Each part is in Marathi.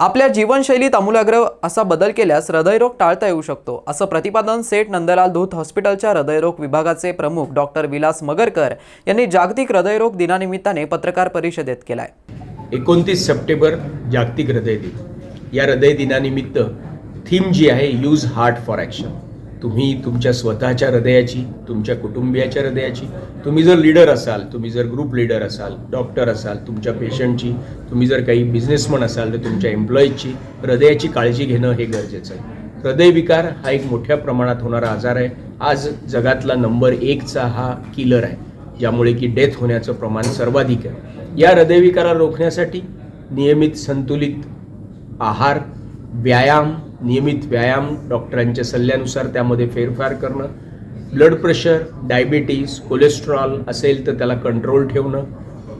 आपल्या जीवनशैलीत आमूलाग्र असा बदल केल्यास हृदयरोग टाळता येऊ शकतो असं प्रतिपादन सेठ नंदलाल धूत हॉस्पिटलच्या हृदयरोग विभागाचे प्रमुख डॉक्टर विलास मगरकर यांनी जागतिक हृदयरोग दिनानिमित्ताने पत्रकार परिषदेत केला आहे एकोणतीस सप्टेंबर जागतिक हृदय दिन. या हृदय दिनानिमित्त थीम जी आहे यूज हार्ट फॉर ॲक्शन. तुम्ही तुमच्या स्वतःच्या हृदयाची तुमच्या कुटुंबियाच्या हृदयाची तुम्ही जर लीडर असाल तुम्ही जर ग्रुप लीडर असाल डॉक्टर असाल तुमच्या पेशंटची तुम्ही जर काही बिझनेसमन असाल तर तुमच्या एम्प्लॉईजची हृदयाची काळजी घेणं हे गरजेचं आहे. हृदयविकार हा एक मोठ्या प्रमाणात होणारा आजार आहे. आज जगातला नंबर एकचा हा किलर आहे ज्यामुळे की डेथ होण्याचं प्रमाण सर्वाधिक आहे. या हृदयविकारा रोखण्यासाठी नियमित संतुलित आहार व्यायाम नियमित व्यायाम डॉक्टरांच्या सल्ल्यानुसार त्यामध्ये फेरफार करणं ब्लड प्रेशर डायबिटीस कोलेस्ट्रॉल असेल तर त्याला कंट्रोल ठेवणं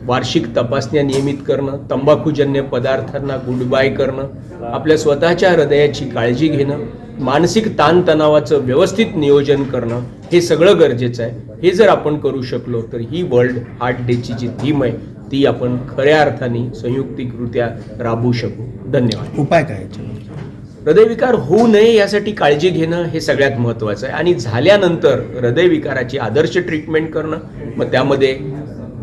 वार्षिक तपासण्या नियमित करणं तंबाखूजन्य पदार्थांना गुडबाय करणं आपल्या स्वतःच्या हृदयाची काळजी घेणं मानसिक ताणतणावाचं व्यवस्थित नियोजन करणं हे सगळं गरजेचं आहे. हे जर आपण करू शकलो तर ही वर्ल्ड हार्ट डेची जी थीम आहे ती आपण खऱ्या अर्थाने संयुक्तिकरित्या राबवू शकू. धन्यवाद. उपाय काय हृदयविकार होऊ नये यासाठी काळजी घेणं हे सगळ्यात महत्त्वाचं आहे. आणि झाल्यानंतर हृदयविकाराची आदर्श ट्रीटमेंट करणं मग त्यामध्ये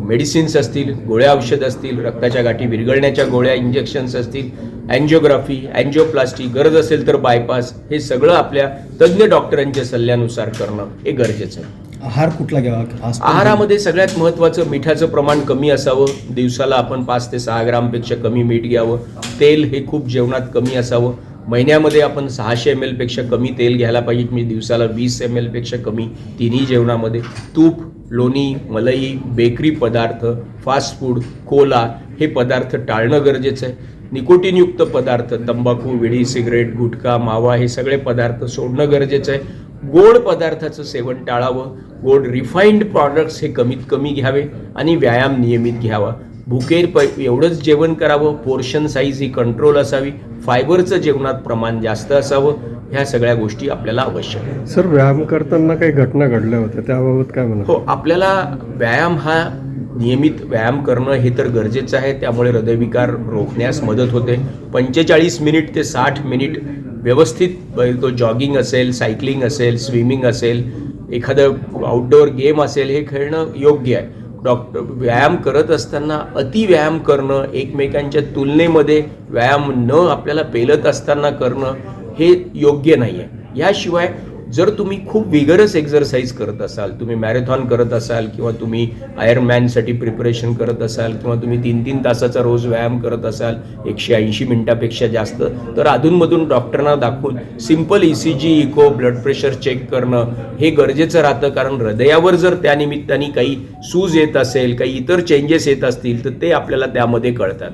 मेडिसिन्स असतील गोळ्या औषध असतील रक्ताच्या गाठी विरघळण्याच्या गोळ्या इंजेक्शन्स असतील अँजिओग्राफी अँजिओप्लास्टी गरज असेल तर बायपास हे सगळं आपल्या तज्ज्ञ डॉक्टरांच्या सल्ल्यानुसार करणं हे गरजेचं आहे. आहार कुठला घ्यावा? आहारामध्ये सगळ्यात महत्त्वाचं मिठाचं प्रमाण कमी असावं. दिवसाला आपण पाच ते सहा ग्रामपेक्षा कमी मीठ घ्यावं. तेल हे खूप जेवणात कमी असावं. महिन्यामध्ये आपण सहाशे एम एलपेक्षा कमी तेल घ्यायला पाहिजे. मी दिवसाला वीस एम एलपेक्षा कमी तिन्ही जेवणामध्ये तूप लोणी मलई बेकरी पदार्थ फास्ट फूड कोला हे पदार्थ टाळणं गरजेचं आहे. निकोटीनयुक्त पदार्थ तंबाखू विडी सिगरेट गुटखा मावा हे सगळे पदार्थ सोडणं गरजेचं आहे. गोड पदार्थाचं सेवन टाळावं. गोड रिफाईंड प्रॉडक्ट्स हे कमीत कमी घ्यावे आणि व्यायाम नियमित घ्यावा. भुकेर प एवढंच जेवण करावं पोर्शन साईज ही कंट्रोल असावी फायबरचं जेवणात प्रमाण जास्त असावं ह्या सगळ्या गोष्टी आपल्याला आवश्यक सर व्यायाम करताना काही घटना घडल्या होत्या त्याबाबत काय म्हणा हो आपल्याला व्यायाम हा नियमित व्यायाम करणं हे तर गरजेचं आहे त्यामुळे हृदयविकार रोखण्यास मदत होते. पंचेचाळीस मिनिट ते साठ मिनिट व्यवस्थित ब- तो जॉगिंग असेल सायकलिंग असेल स्विमिंग असेल एखादं आउटडोअर गेम असेल हे खेळणं योग्य आहे. डॉक्टर व्यायाम करत असताना अति व्यायाम करणं एकमेकांच्या तुलनेमध्ये व्यायाम न आपल्याला पेलत असताना करणं हे योग्य नाही आहे याशिवाय जर तुम्ही खूप विगरस एक्झरसाईज करत असाल तुम्ही मॅरेथॉन करत असाल किंवा तुम्ही आयर्नमॅनसाठी प्रिपरेशन करत असाल किंवा तुम्ही तीन तीन तासाचा रोज व्यायाम करत असाल एकशे ऐंशी मिनिटापेक्षा जास्त तर अधूनमधून डॉक्टरांना दाखवून simple E C G echo blood pressure check करणं हे गरजेचं राहतं. कारण हृदयावर जर त्यानिमित्ताने काही सूज येत असेल काही इतर चेंजेस येत असतील तर ते आपल्याला त्यामध्ये कळतात.